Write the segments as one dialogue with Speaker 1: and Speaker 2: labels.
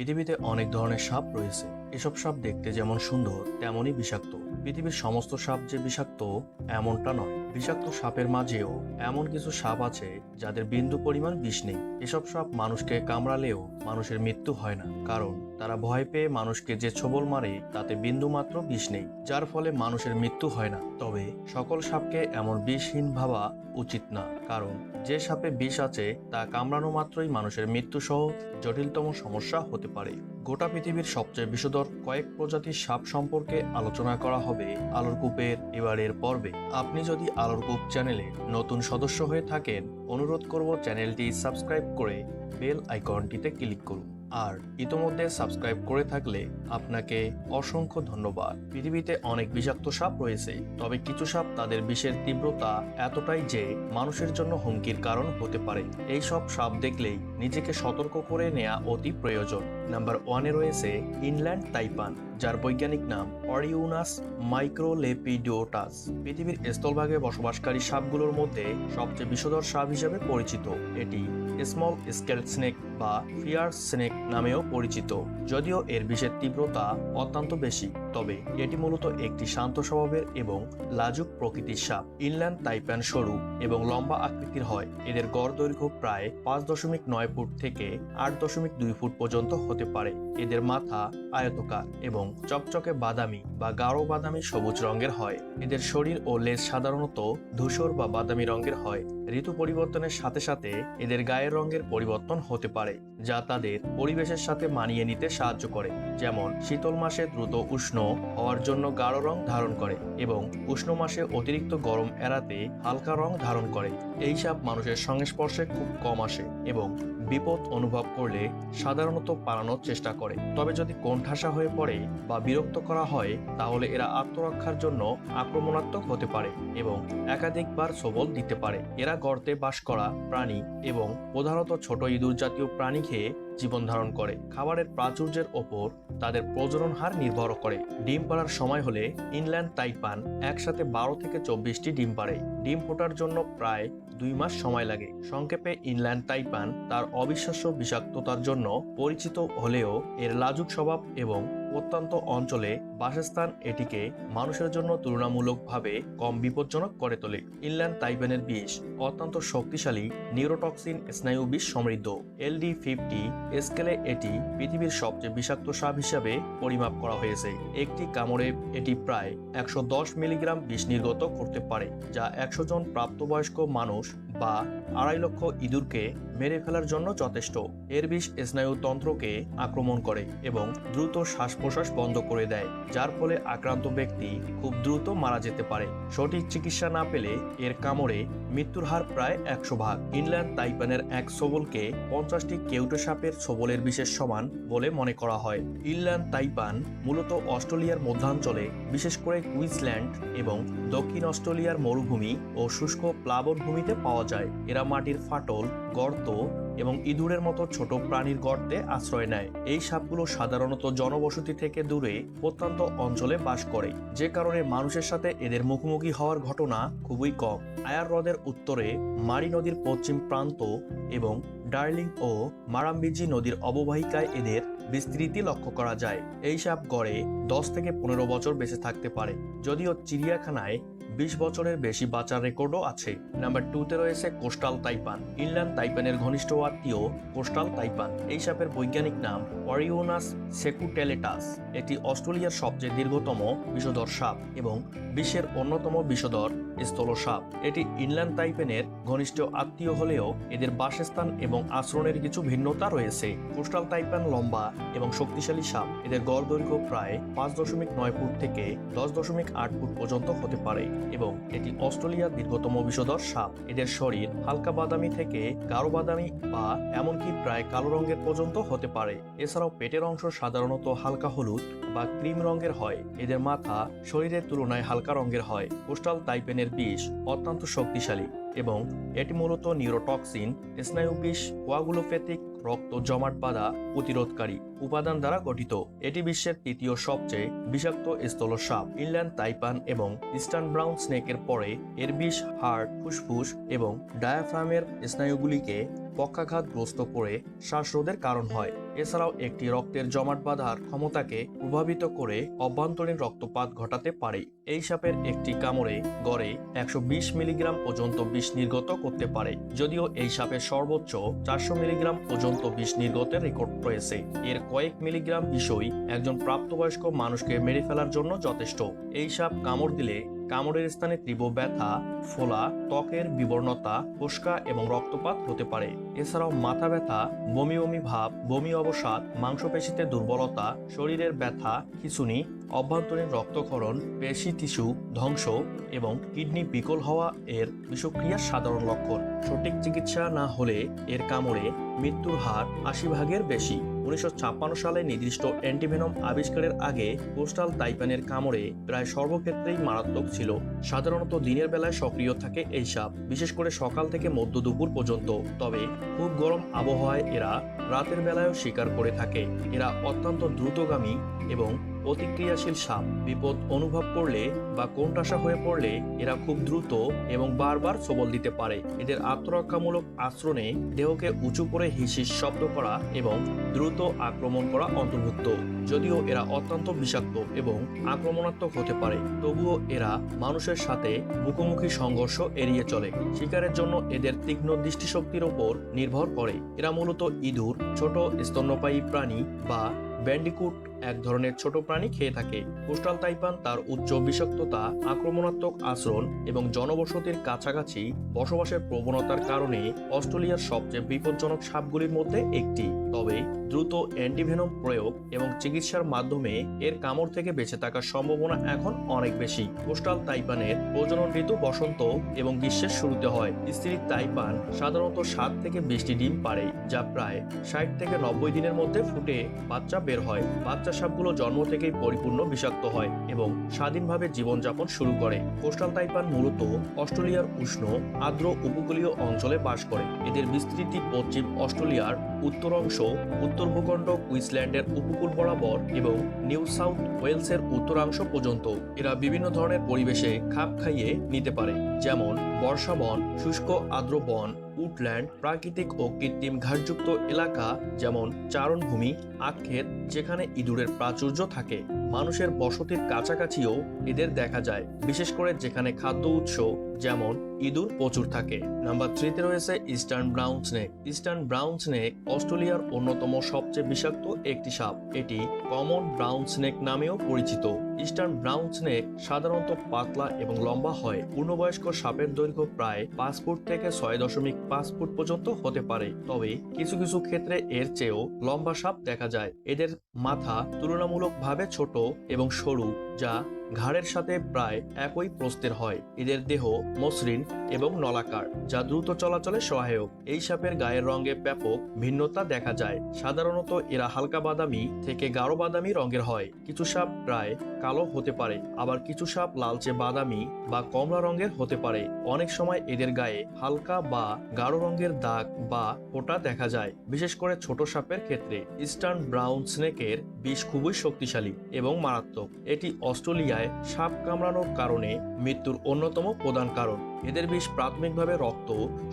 Speaker 1: পৃথিবীতে অনেক ধরনের সাপ রয়েছে। এসব সাপ দেখতে যেমন সুন্দর, তেমনই বিষাক্ত। পৃথিবীর সমস্ত সাপ যে বিষাক্ত, এমনটা নয়। বিষাক্ত সাপের মাঝেও এমন কিছু সাপ আছে যাদের বিন্দু পরিমাণ বিষ নেই। এসব সাপ মানুষকে কামড়ালেও মানুষের মৃত্যু হয় না। কারণ তারা ভয় পেয়ে মানুষকে যে ছবল মারে, তাতে বিন্দু মাত্র বিষ নেই, যার ফলে মানুষের মৃত্যু হয় না। তবে সকল সাপকে এমন বিষহীন ভাবা উচিত না, কারণ যে সাপে বিষ আছে, তা কামড়ানো মাত্রই মানুষের মৃত্যু সহ জটিলতম সমস্যা হতে পারে। গোটা পৃথিবীর সবচেয়ে বিষধর কয়েক প্রজাতির সাপ সম্পর্কে আলোচনা করা হবে আলোর কূপের এবারের পর্বে। আপনি যদি আলোর কূপ চ্যানেলে নতুন সদস্য হয়ে থাকেন, অনুরোধ করব চ্যানেলটি সাবস্ক্রাইব করে বেল আইকনটিতে ক্লিক করুন। আর ইতোমধ্যে সাবস্ক্রাইব করে থাকলে আপনাকে অসংখ্য ধন্যবাদ। পৃথিবীতে অনেক বিষাক্ত সাপ রয়েছে, তবে কিছু সাপ তাদের বিষের তীব্রতা এতটাই যে মানুষের জন্য হুমকির কারণ হতে পারে। এই সব সাপ দেখলেই নিজেকে সতর্ক করে নেওয়া অতি প্রয়োজন। নাম্বার ওয়ানে রয়েছে ইনল্যান্ড তাইপান, যার বৈজ্ঞানিক নাম অরিউনাস মাইক্রোলেপিডোটাস। পৃথিবীর স্থলভাগে বসবাসকারী সাপগুলোর মধ্যে সবচেয়ে বিষধর সাপ হিসেবে পরিচিত। এটি স্মল স্কেল স্নেক বা ফিয়ার স্নেক নামেও পরিচিত যদিও এর বিষের তীব্রতা অত্যন্ত বেশি। তবে এটি মূলত একটি শান্ত স্বভাবের এবং লাজুক প্রকৃতির সাপ, ইনল্যান্ড তাইপ্যান সরু এবং লম্বা আকৃতির হয়। এদের গড় দৈর্ঘ্য প্রায় পাঁচ দশমিক নয় ফুট থেকে আট দশমিক দুই ফুট পর্যন্ত হতে পারে। এদের মাথা আয়তকার এবং চকচকে বাদামি বা গাঢ় বাদামি সবুজ রঙের হয়। এদের শরীর ও লেজ সাধারণত ধূসর বা বাদামি রঙের হয়। ঋতু পরিবর্তনের সাথে সাথে এদের গায়ের রঙের পরিবর্তন হতে পারে। যা তাদের পরিবেশের সাথে মানিয়ে নিতে সাহায্য করে, যেমন শীতল মাসে দ্রুত উষ্ণ হওয়ার জন্য গাঢ় রং ধারণ করে এবং উষ্ণ মাসে অতিরিক্ত গরম এড়াতে হালকা রং ধারণ করে। এই সাপ মানুষের সংস্পর্শে খুব কম আসে এবং বিপদ অনুভব করলে সাধারণত পালানোর চেষ্টা করে। তবে যদি কোণঠাসা হয়ে পড়ে বা বিরক্ত করা হয়, তাহলে এরা আত্মরক্ষার জন্য আক্রমণাত্মক হতে পারে এবং একাধিকবার সবল দিতে পারে। এরা গর্তে বাস করা প্রাণী এবং প্রধানত ছোট ইঁদুর জাতীয় প্রাণী খেয়ে জীবন ধারণ করে। খাবারের প্রাচুর্যের ওপর তাদের প্রজনন হার নির্ভর করে। ডিম পাড়ার সময় হলে ইনল্যান্ড, তাইপান একসাথে বারো থেকে চব্বিশটি ডিম পাড়ে। ডিম ফোটার জন্য প্রায় দুই মাস সময় লাগে। সংক্ষেপে, ইনল্যান্ড, তাইপান তার অবিশ্বাস্য বিষাক্ততার জন্য পরিচিত হলেও এর লাজুক স্বভাব এবং প্রত্যন্ত অঞ্চলে বাসস্থান এটিকে মানুষের জন্য তুলনামূলকভাবে কম বিপজ্জনক করে তোলে। ইনল্যান্ড তাইপেনের বিষ অত্যন্ত শক্তিশালী, নিউরোটক্সিন স্নায়ু বিষ সমৃদ্ধ। এলডি ফিফটি স্কেলে এটি পৃথিবীর সবচেয়ে বিষাক্ত সাপ হিসাবে পরিমাপ করা হয়েছে। একটি কামড়ে এটি প্রায় একশো দশ মিলিগ্রাম বিষ নির্গত করতে পারে, যা একশো জন প্রাপ্তবয়স্ক মানুষ বা আড়াই লক্ষ ইঁদুরকে মেরে ফেলার জন্য যথেষ্ট। এর বিষ স্নায়ুতন্ত্রকে আক্রমণ করে এবং দ্রুত শ্বাস প্রশ্বাস বন্ধ করে দেয়, যার ফলে আক্রান্ত ব্যক্তি খুব দ্রুত মারা যেতে পারে। সঠিক চিকিৎসা না পেলে এর কামড়ে মৃত্যুর হার প্রায় একশো ভাগ। ইনল্যান্ড তাইপানের এক সবলকে পঞ্চাশটি কেউটো সাপের সবলের বিশেষ সমান বলে মনে করা হয়। ইনল্যান্ড তাইপান মূলত অস্ট্রেলিয়ার মধ্যাঞ্চলে, বিশেষ করে কুইন্সল্যান্ড এবং দক্ষিণ অস্ট্রেলিয়ার মরুভূমি ও শুষ্ক প্লাবনভূমিতে পাওয়া যায়। এরা মাটির ফাটল, গর্ত এবং ইঁদুরের মতো ছোট প্রাণীর গর্তে আশ্রয় নেয়। এই সাপগুলো সাধারণত জনবসতি থেকে দূরে, প্রত্যন্ত অঞ্চলে বাস করে। যে কারণে মানুষের সাথে এদের মুখোমুখি হওয়ার ঘটনা খুবই কম। আয়ার হ্রদের উত্তরে মারি নদীর পশ্চিম প্রান্ত এবং ডার্লিং ও মারাম্বিজি নদীর অববাহিকায় এদের বিস্তৃতি লক্ষ্য করা যায়। এই সাপ গড়ে দশ থেকে পনেরো বছর বেঁচে থাকতে পারে। যদিও চিড়িয়াখানায় বিশ বছরের বেশি বাঁচার রেকর্ডও আছে। নাম্বার টুতে রয়েছে কোস্টাল তাইপান। ইনল্যান্ড তাইপানের ঘনিষ্ঠ আত্মীয় কোস্টাল তাইপান। এই সাপের বৈজ্ঞানিক নাম অরিওনাস সেকুটেলেটাস। এটি অস্ট্রেলিয়ার সবচেয়ে দীর্ঘতম বিষধর সাপ এবং বিশ্বের অন্যতম বিষধর স্থল সাপ। এটি ইনল্যান্ড তাইপেনের ঘনিষ্ঠ আত্মীয় হলেও এদের বাসস্থান এবং আচরণের কিছু ভিন্নতা রয়েছে। কোস্টাল তাইপান লম্বা এবং শক্তিশালী সাপ। এদের গড় দৈর্ঘ্য প্রায় পাঁচ দশমিক নয় ফুট থেকে দশ দশমিক আট ফুট পর্যন্ত হতে পারে। এবং এটি অস্ট্রেলিয়ার দীর্ঘতম বিষধর সাপ। এদের শরীর হালকা বাদামি থেকে গাঢ় বাদামি বা এমনকি প্রায় কালো রঙের পর্যন্ত হতে পারে। এছাড়াও পেটের অংশ সাধারণত হালকা হলুদ বা ক্রিম রঙের হয়। এদের মাথা শরীরের তুলনায় হালকা রঙের হয়। কোস্টাল টাইপেনের বিষ অত্যন্ত শক্তিশালী এবং এটি মূলত নিউরোটক্সিন স্নায়ু বিষ কোয়াগুলোপ্যাথিক রক্ত জমাট বাঁধা প্রতিরোধকারী উপাদান দ্বারা গঠিত। এটি বিশ্বের তৃতীয় সবচেয়ে বিষাক্ত স্থল সাপ ইনল্যান্ড, তাইপান এবং ইস্টার্ন ব্রাউন স্নেকের পরে এর বিষ হার্ট ফুসফুস এবং ডায়াফ্রামের স্নায়ুগুলিকে পক্ষাঘাতগ্রস্ত করে শ্বাসরোধের কারণ হয়। এছাড়াও একটি রক্তের জমাট বাঁধার ক্ষমতাকে প্রভাবিত করে অভ্যন্তরীণ রক্তপাত ঘটাতে পারে। এই সাপের একটি কামড়ে গড়ে একশো বিশ মিলিগ্রাম পর্যন্ত বিষ নির্গত করতে পারে। যদিও এই সাপের সর্বোচ্চ চারশো মিলিগ্রাম পর্যন্ত বিষ নির্গতের রেকর্ড রয়েছে। এর কয়েক মিলিগ্রাম বিষই একজন প্রাপ্তবয়স্ক মানুষকে মেরে ফেলার জন্য যথেষ্ট। এই সাপ কামড় দিলে কামড়ের স্থানে তীব্র ব্যথা, ফোলা, ত্বকের বিবর্ণতা, ফোসকা এবং রক্তপাত হতে পারে। এছাড়াও মাথা ব্যথা, বমি বমি ভাব, বমি অবসাদ, মাংসপেশিতে দুর্বলতা, শরীরের ব্যথা, খিঁচুনি, অভ্যন্তরীণ রক্তক্ষরণ, পেশি টিস্যু, ধ্বংস এবং কিডনি বিকল হওয়া এর বিষক্রিয়ার সাধারণ লক্ষণ। সঠিক চিকিৎসা না হলে এর কামড়ে মৃত্যুর হার আশি ভাগের বেশি। উনিশশো ছাপ্পান্ন সালে নির্দিষ্ট অ্যান্টিভেনম আবিষ্কারের আগে কোস্টাল তাইপানের কামড়ে প্রায় সর্বক্ষেত্রেই মারাত্মক ছিল। সাধারণত দিনের বেলায় সক্রিয় থাকে এই সাপ, বিশেষ করে সকাল থেকে মধ্য দুপুর পর্যন্ত। তবে খুব গরম আবহাওয়ায় এরা রাতের বেলায়ও শিকার করে থাকে। এরা অত্যন্ত দ্রুতগামী এবং প্রতিক্রিয়াশীল সাপ, বিপদ অনুভব করলে বা কোণঠাসা হয়ে পড়লে এরা খুব দ্রুত এবং বারবার সবল দিতে পারে। এদের আত্মরক্ষামূলক আশ্রণে দেহকে উঁচু করে হিসিস শব্দ করা এবং দ্রুত আক্রমণ করা অন্তর্ভুক্ত, যদিও এরা অত্যন্ত বিষাক্ত এবং আক্রমণাত্মক হতে পারে। তবুও এরা মানুষের সাথে মুখোমুখি সংঘর্ষ এড়িয়ে চলে, শিকারের জন্য এদের তীক্ষ্ণ দৃষ্টিশক্তির ওপর নির্ভর করে। এরা মূলত ইঁদুর, ছোট স্তন্যপায়ী প্রাণী বা ব্যান্ডিকুট এক ধরনের ছোট প্রাণী খেয়ে থাকে। কোস্টাল তাইপান তার উচ্চ বিষাক্ততা, আক্রমণাত্মক আচরণ এবং জনবসতির কাছাকাছি বসবাসের প্রবণতার কারণে অস্ট্রেলিয়ার সবচেয়ে বিপজ্জনক সাপগুলির মধ্যে একটি। তবে দ্রুত অ্যান্টিভেনম প্রয়োগ এবং চিকিৎসার মাধ্যমে এর কামড় থেকে বেঁচে থাকার সম্ভাবনা এখন অনেক বেশি। কোস্টাল তাইপানের প্রজনন ঋতু বসন্ত এবং গ্রীষ্মের শুরুতে হয়। স্ত্রী তাইপান সাধারণত সাত থেকে বিশটি ডিম পারে যা প্রায় ষাট থেকে নব্বই দিনের মধ্যে ফুটে বাচ্চা বের হয়। বাচ্চা সাপগুলো জন্ম থেকেই পরিপূর্ণ বিষাক্ত হয় এবং স্বাধীনভাবে জীবনযাপন শুরু করে। কোস্টাল তাইপান মূলত অস্ট্রেলিয়ার উষ্ণ, আর্দ্র উপকূলীয় অঞ্চলে বাস করে। এদের বিস্তৃতি পশ্চিম অস্ট্রেলিয়ার উত্তর অংশ উত্তর ভূখণ্ড, কুইন্সল্যান্ডের উপকূল বরাবর এবং নিউ সাউথ ওয়েলসের উত্তরাংশ পর্যন্ত। এরা বিভিন্ন ধরনের পরিবেশে খাপ খাইয়ে নিতে পারে, যেমন বর্ষা বন শুষ্ক আর্দ্র বন উডল্যান্ড প্রাকৃতিক ও কৃত্রিম ঘাটযুক্ত এলাকা যেমন চারণভূমি আক্ষেত যেখানে ইঁদুরের প্রাচুর্য থাকে। মানুষের বসতির কাছাকাছিও এদের দেখা যায়, বিশেষ করে যেখানে খাদ্য উৎস যেমন ইঁদুর প্রচুর থাকে। নাম্বার থ্রিতে রয়েছে eastern brown snake. Eastern brown snake অস্ট্রেলিয়ার অন্যতম সবচেয়ে বিষাক্ত একটি সাপ। এটি কমন ব্রাউন স্নেক নামেও পরিচিত। ইস্টার্ন ব্রাউন স্নেক সাধারণত পাতলা এবং লম্বা হয়। পূর্ণবয়স্ক সাপের দৈর্ঘ্য প্রায় পাঁচ ফুট থেকে ছয় দশমিক পাঁচ ফুট পর্যন্ত হতে পারে। তবে কিছু কিছু ক্ষেত্রে এর চেয়েও লম্বা সাপ দেখা যায়। এদের মাথা তুলনামূলকভাবে ছোট এবং সরু। যা ঘাড়ের সাথে প্রায় একই প্রস্তের হয়। এদের দেহ মসৃণ এবং নলাকার, যা দ্রুত চলাচলে সহায়ক। এই সাপের গায়ের রঙে ব্যাপক ভিন্নতা দেখা যায়। সাধারণত এরা হালকা বাদামি থেকে গাঢ় বাদামি রঙের হয়। কিছু সাপ প্রায় কালো হতে পারে, আবার কিছু সাপ লালচে বাদামি বা কমলা রঙের হতে পারে। অনেক সময় এদের গায়ে হালকা বা গাঢ় রঙের দাগ বা ফোঁটা দেখা যায়, বিশেষ করে ছোট সাপের ক্ষেত্রে। ইস্টার্ন ব্রাউন স্নেকের বিষ খুবই শক্তিশালী এবং মারাত্মক। এটি অস্ট্রেলিয়ায় সাপ কামড়ানোর কারণে মৃত্যুর অন্যতম প্রধান কারণ। এদের বিষ প্রাথমিকভাবে রক্ত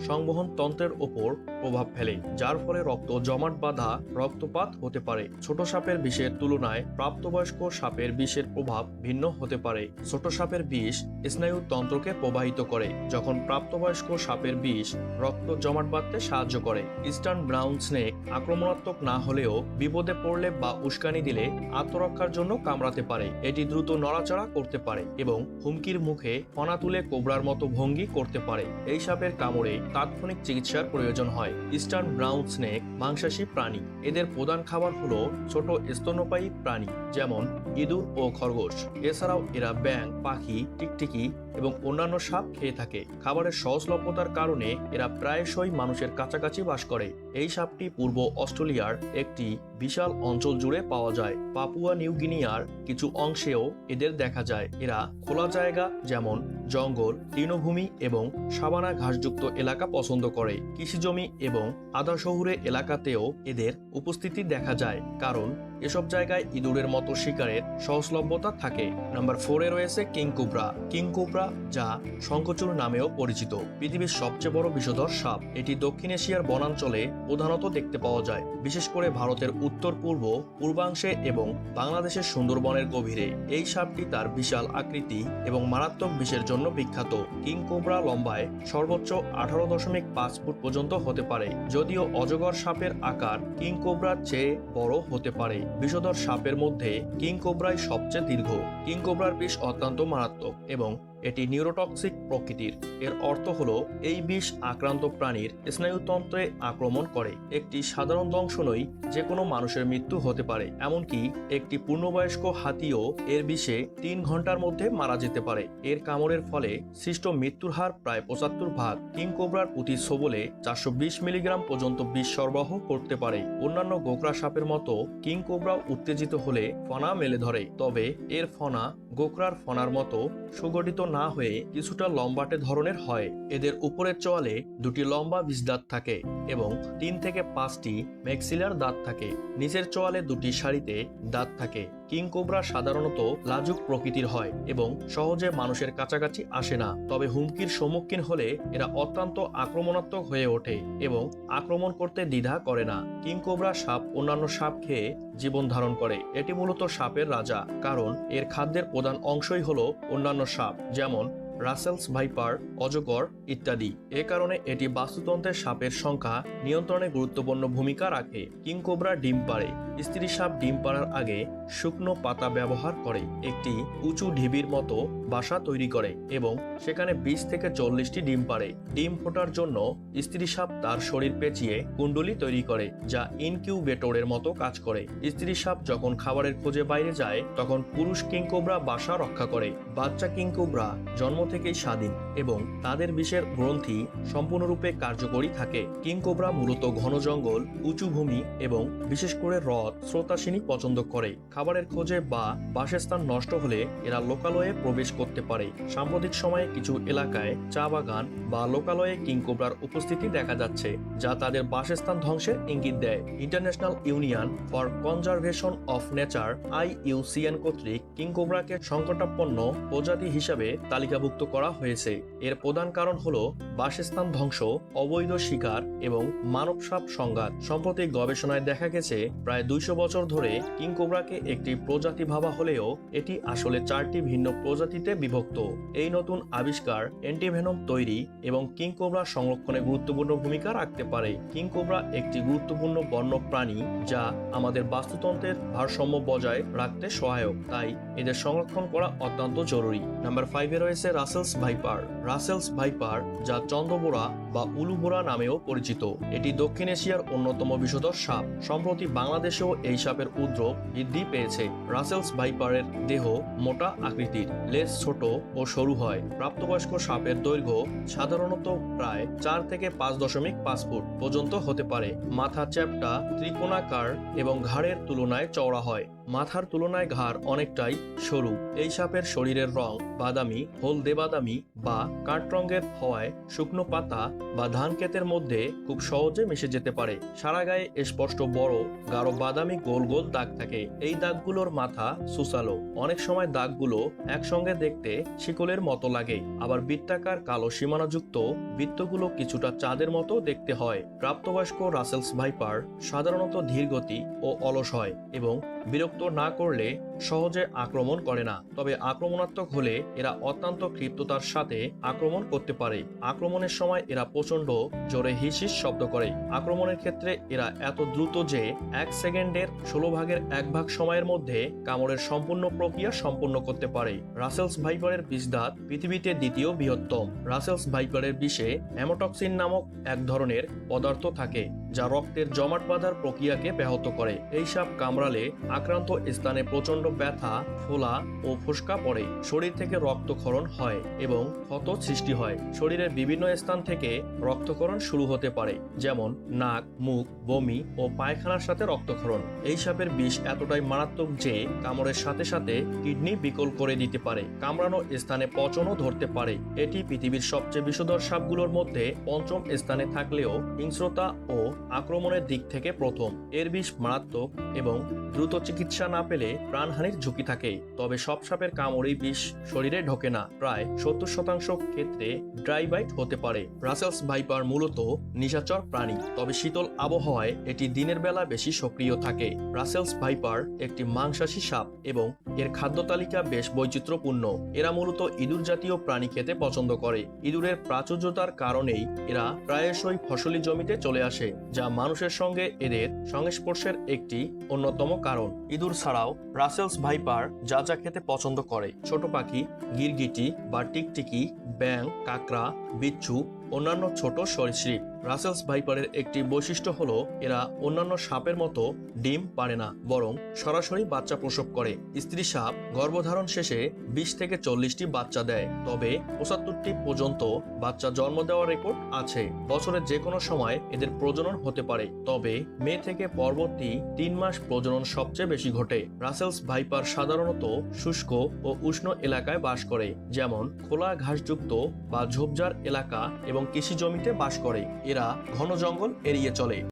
Speaker 1: সংবহন তন্ত্রের ওপর প্রভাব ফেলে, যার ফলে রক্ত জমাট বাঁধা রক্তপাত হতে পারে। ছোট সাপের বিষের তুলনায় প্রাপ্তবয়স্ক সাপের বিষের প্রভাব ভিন্ন হতে পারে। ছোট সাপের বিষ স্নায়ু তন্ত্রকে প্রবাহিত করে, যখন প্রাপ্তবয়স্ক সাপের বিষ রক্ত জমাট বাঁধতে সাহায্য করে। ইস্টার্ন ব্রাউন স্নেক আক্রমণাত্মক না হলেও বিপদে পড়লে বা উস্কানি দিলে আত্মরক্ষার জন্য কামড়াতে পারে। এটি দ্রুত নড়াচড়া করতে পারে এবং হুমকির মুখে ফনা তুলে কোবরার মতো ভঙ্গি করতে পারে। এই সাপের কামড়ে তাৎক্ষণিক চিকিৎসার প্রয়োজন হয়। ইস্টার্ন ব্রাউন স্নেক, মাংসাশী প্রাণী। এদের প্রধান খাবার হলো ছোট স্তন্যপায়ী প্রাণী, যেমন ইঁদুর ও খরগোশ। এছাড়াও এরা ব্যাং পাখি, টিকটিকি এবং অন্যান্য সাপ খেয়ে থাকে। খাবারের সহজলভ্যতার কারণে এরা প্রায়শই মানুষের কাছাকাছি বাস করে। এই সাপটি পূর্ব অস্ট্রেলিয়ার একটি বিশাল অঞ্চল জুড়ে পাওয়া যায়। পাপুয়া নিউ গিনিয়ার কিছু অংশেও এদের দেখা যায়। এরা খোলা জায়গা যেমন জঙ্গল, তৃণভূমি এবং সাবানা ঘাসযুক্ত এলাকা পছন্দ করে। কৃষিজমি এবং আধা শহুরে এলাকাতেও এদের উপস্থিতি দেখা যায়। কারণ এসব জায়গায় ইঁদুরের মতো শিকারের সহজলভ্যতা থাকে। নাম্বার ফোরে রয়েছে কিং কোবরা। কিং কোবরা, যা শঙ্খচূড় নামেও পরিচিত, পৃথিবীর সবচেয়ে বড় বিষধর সাপ। এটি দক্ষিণ এশিয়ার বনাঞ্চলে প্রধানত দেখতে পাওয়া যায়, বিশেষ করে ভারতের উত্তর, পূর্ব, পূর্বাংশে এবং বাংলাদেশের সুন্দরবনের গভীরে। এই সাপটি তার বিশাল আকৃতি এবং মারাত্মক বিষের জন্য বিখ্যাত। কিং কোবরা লম্বায় সর্বোচ্চ আঠারো দশমিক পাঁচ ফুট পর্যন্ত হতে পারে, যদিও অজগর সাপের আকার কিং কোবরার চেয়ে বড় হতে পারে। বিষধর সাপের মধ্যে কিং কোবরাই সবচেয়ে দীর্ঘ। কিং কোবরার বিষ অত্যন্ত মারাত্মক এবং এটি নিউরোটক্সিক প্রকৃতির। এর অর্থ হলো, এই বিষ আক্রান্ত প্রাণীর স্নায়ুতন্ত্রে আক্রমণ করে। একটি সাধারণ দংশনই যে কোনো মানুষের মৃত্যু হতে পারে, এমনকি একটি পূর্ণবয়স্ক হাতিও এর বিষে তিন ঘণ্টার মধ্যে মারা যেতে পারে। এর কামড়ের ফলে সৃষ্ট মৃত্যুর হার প্রায় পঁচাত্তর ভাগ কিংকোবরার প্রতি সবলে চারশো বিশ মিলিগ্রাম পর্যন্ত বিষ সরবরাহ করতে পারে। অন্যান্য গোকরা সাপের মতো কিং কোবরা উত্তেজিত হলে ফনা মেলে ধরে, তবে এর ফনা গোকরার ফনার মতো সুগঠিত না হয়ে কিছুটা লম্বাটে ধরনের হয়। এদের উপরের চোয়ালে দুটি লম্বা বিষদাঁত থাকে এবং তিন থেকে পাঁচটি ম্যাক্সিলার দাঁত থাকে। নিচের চোয়ালে দুটি শাড়িতে দাঁত থাকে। কিং কোবরা সাধারণত লাজুক প্রকৃতির হয় এবং সহজে মানুষের কাছাকাছি আসে না। তবে হুমকির সম্মুখীন হলে এরা অত্যন্ত আক্রমণাত্মক হয়ে ওঠে এবং আক্রমণ করতে দ্বিধা করে না। কিং কোবরা সাপ অন্যান্য সাপ খেয়ে জীবন ধারণ করে। এটি মূলত সাপের রাজা, কারণ এর খাদ্যের প্রধান অংশই হল অন্যান্য সাপ, যেমন রাসেলস ভাইপার, অজগর ইত্যাদি। এ কারণে এটি বাস্তুতন্ত্রের সাপের সংখ্যা নিয়ন্ত্রণে গুরুত্বপূর্ণ ভূমিকা রাখে। কিংকোবরা ডিম পাড়ে। স্ত্রী সাপ ডিম পাড়ার আগে শুকনো পাতা ব্যবহার করে একটি উঁচু ঢিবির মতো বাসা তৈরি করে এবং সেখানে বিশ থেকে চল্লিশটি ডিম পাড়ে। ডিম ফোটার জন্য স্ত্রী সাপ তার শরীর পেঁচিয়ে কুণ্ডলি তৈরি করে, যা ইনকিউবেটরের মতো কাজ করে। স্ত্রী সাপ যখন খাবারের খোঁজে বাইরে যায়, তখন পুরুষ কিংকোবরা বাসা রক্ষা করে। বাচ্চা কিংকোবরা জন্ম থেকেই স্বাধীন এবং তাদের বিষের গ্রন্থি সম্পূর্ণরূপে কার্যকরী থাকে। কিংকোবরা মূলত ঘন জঙ্গল, উঁচু ভূমি এবং বিশেষ করে হ্রদ স্রোতাসিনী পছন্দ করে। খাবারের খোঁজে বা বাসস্থান নষ্ট হলে এরা লোকালয়ে প্রবেশ করতে পারে। সাম্প্রতিক সময়ে কিছু এলাকায় চা বাগান বা লোকালয়ে কিংকোবরার উপস্থিতি দেখা যাচ্ছে, যা তাদের বাসস্থান ধ্বংসের ইঙ্গিত দেয়। International union for conservation of nature, IUCN কর্তৃক কিংকোবরাকে সংকটাপন্ন প্রজাতি হিসাবে তালিকাভুক্ত করা হয়েছে। এর প্রধান কারণ হলো বাসস্থান ধ্বংস, অবৈধ শিকার এবং মানব সাপ সংঘাত। সম্প্রতি গবেষণায় দেখা গেছে, প্রায় দুইশো বছর ধরে কিংকোবরাকে একটি প্রজাতি ভাবা হলেও এটি আসলে চারটি ভিন্ন প্রজাতিতে বিভক্ত। এই নতুন আবিষ্কার অ্যান্টিভেনম তৈরি এবং কিংকোবরা সংরক্ষণে গুরুত্বপূর্ণ ভূমিকা রাখতে পারে। কিংকোবরা একটি গুরুত্বপূর্ণ বন্য প্রাণী যা আমাদের বাস্তুতন্ত্রের ভারসাম্য বজায় রাখতে সহায়ক। তাই এদের সংরক্ষণ করা অত্যন্ত জরুরি। নাম্বার ফাইভে রয়েছে রাসেলস ভাইপার। রাসেলস ভাইপার, যা চন্দ্রবোরা বা উলুবোরা নামেও পরিচিত। এটি দক্ষিণ এশিয়ার অন্যতম বিষধর সাপ। সম্প্রতি বাংলাদেশেও এই সাপের উদ্রব বৃদ্ধি পেয়েছে। রাসেলস ভাইপারের দেহ মোটা আকৃতির, লেজ ছোট ও সরু হয়। প্রাপ্তবয়স্ক সাপের দৈর্ঘ্য সাধারণত প্রায় চার থেকে পাঁচ দশমিক পাঁচ ফুট পর্যন্ত হতে পারে। মাথা চ্যাপটা ত্রিকোণাকার এবং ঘাড়ের তুলনায় চওড়া হয়। মাথার তুলনায় ঘাড় অনেকটাই সরু। এই সাপের শরীরের রং বাদামি, হলদে বাদামি বা কাঠ রঙের হওয়ায় শুকনো পাতা বা ধান ক্ষেতের মধ্যে খুব সহজে মিশে যেতে পারে। সারা গায়ে স্পষ্ট বড়, গাঢ় বাদামি গোল গোল দাগ থাকে। এই দাগগুলোর মাথা সুসালো অনেক সময় দাগগুলো একসঙ্গে দেখতে শিকলের মতো লাগে। আবার বৃত্তাকার কালো সীমানাযুক্ত বৃত্তগুলো কিছুটা চাঁদের মতো দেখতে হয়। প্রাপ্তবয়স্ক রাসেলস ভাইপার সাধারণত ধীরগতি ও অলস হয় এবং বিরক্ত না করলে সহজে আক্রমণ করে না। তবে আক্রমণাত্মক হলে এরা অত্যন্ত ক্ষিপ্ততার সাথে আক্রমণ করতে পারে। আক্রমণের সময় এরা প্রচণ্ড জোরে হিসিস শব্দ করে। আক্রমণের ক্ষেত্রে এরা এত দ্রুত যে এক সেকেন্ডের ষোলো ভাগের এক ভাগ সময়ের মধ্যে কামড়ের সম্পূর্ণ প্রক্রিয়া সম্পূর্ণ করতে পারে। রাসেলস ভাইপারের বিষদাঁত পৃথিবীতে দ্বিতীয় বৃহত্তম। রাসেলস ভাইপারের বিষে অ্যামোটক্সিন নামক এক ধরনের পদার্থ থাকে, যা রক্তের জমাট বাঁধার প্রক্রিয়াকে ব্যাহত করে। এই সাপ কামড়ালে আক্রান্ত স্থানে প্রচণ্ড ব্যথা, ফোলা ও ফোসকা পড়ে। শরীর থেকে রক্তক্ষরণ হয় এবং ক্ষত সৃষ্টি হয়। শরীরের বিভিন্ন স্থান থেকে রক্তক্ষরণ শুরু হতে পারে, যেমন নাক, মুখ, বমি ও পায়খানার সাথে রক্তক্ষরণ। এই সাপের বিষ এতটাই মারাত্মক যে কামড়ের সাথে সাথে কিডনি বিকল করে দিতে পারে। কামড়ানো স্থানে পচনও ধরতে পারে। এটি পৃথিবীর সবচেয়ে বিষধর সাপগুলোর মধ্যে পঞ্চম স্থানে থাকলেও হিংস্রতা ও আক্রমণের দিক থেকে প্রথম। এর বিষ মারাত্মক এবং দ্রুত চিকিৎসা না পেলে প্রাণহানির ঝুঁকি থাকে তবে সব সাপের কামড়েই বিষ শরীরে ঢোকে না। প্রায় সত্তর শতাংশ ক্ষেত্রে ড্রাই বাইট হতে পারে। রাসেলস ভাইপার মূলত নিশাচর প্রাণী, তবে শীতল আবহাওয়ায় এটি দিনের বেলা বেশি সক্রিয় থাকে। রাসেলস ভাইপার একটি মাংসাশী সাপ এবং এর খাদ্য তালিকা বেশ বৈচিত্র্যপূর্ণ। এরা মূলত ইঁদুর জাতীয় প্রাণী খেতে পছন্দ করে। ইঁদুরের প্রাচুর্যতার কারণেই এরা প্রায়শই ফসলি জমিতে চলে আসে, যা মানুষের সঙ্গে এদের সংস্পর্শের একটি অন্যতম কারণ। ইঁদুর ছাড়াও রাসেলস ভাইপার যা যা খেতে পছন্দ করে। ছোট পাখি, গিরগিটি বা টিকটিকি ব্যাং কাকড়া, বিচ্ছু, অন্যান্য ছোট সরীসৃপ। রাসেলস ভাইপারের একটি বৈশিষ্ট্য হলো, এরা অন্যান্য সাপের মতো ডিম পারে না, বরং সরাসরি বাচ্চা প্রসব করে। স্ত্রী সাপ গর্ভধারণ শেষে বিশ থেকে চল্লিশটি বাচ্চা দেয়, তবে পঁচাত্তরটি পর্যন্ত বাচ্চা জন্ম দেওয়ার রেকর্ড আছে। বছরের যে কোনো সময় এদের প্রজনন হতে পারে, তবে মে থেকে পরবর্তী তিন মাস প্রজনন সবচেয়ে বেশি ঘটে। রাসেলস ভাইপার সাধারণত শুষ্ক ও উষ্ণ এলাকায় বাস করে, যেমন খোলা ঘাসযুক্ত বা ঝোপঝাড় এলাকা এবং কৃষি জমিতে বাস করে। এরা ঘন জঙ্গল এড়িয়ে চলে।